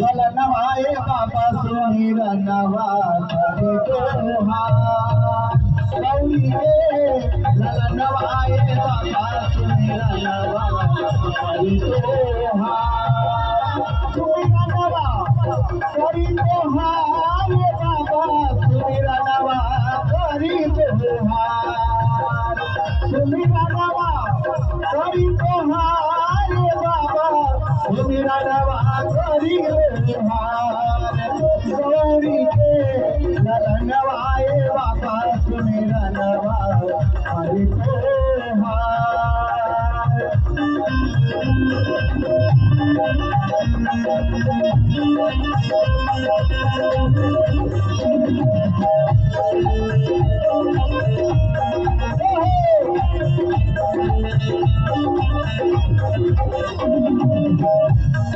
ललनवाए पापा सोनी रनवा करे दोहा गौरिए ललनवाए पापा सोनी रनवा करे दोहा बाबा सोनी रनवा करे दोहा सोनी रनवा करे दोहा ये बाबा सोनी रनवा करे हार गौरी के नलनवाए बाबा सुमेरा नवा हरि को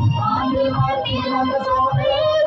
Thank zombie.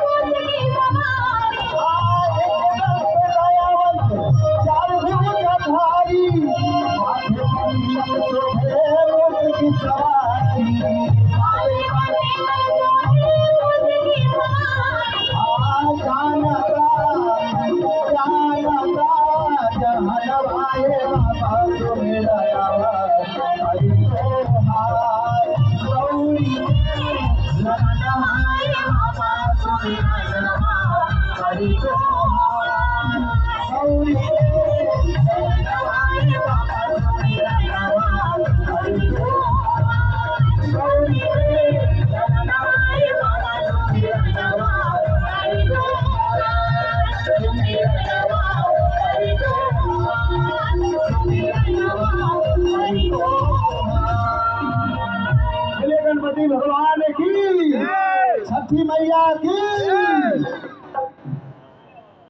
गणपति भगवान की 是没亚的。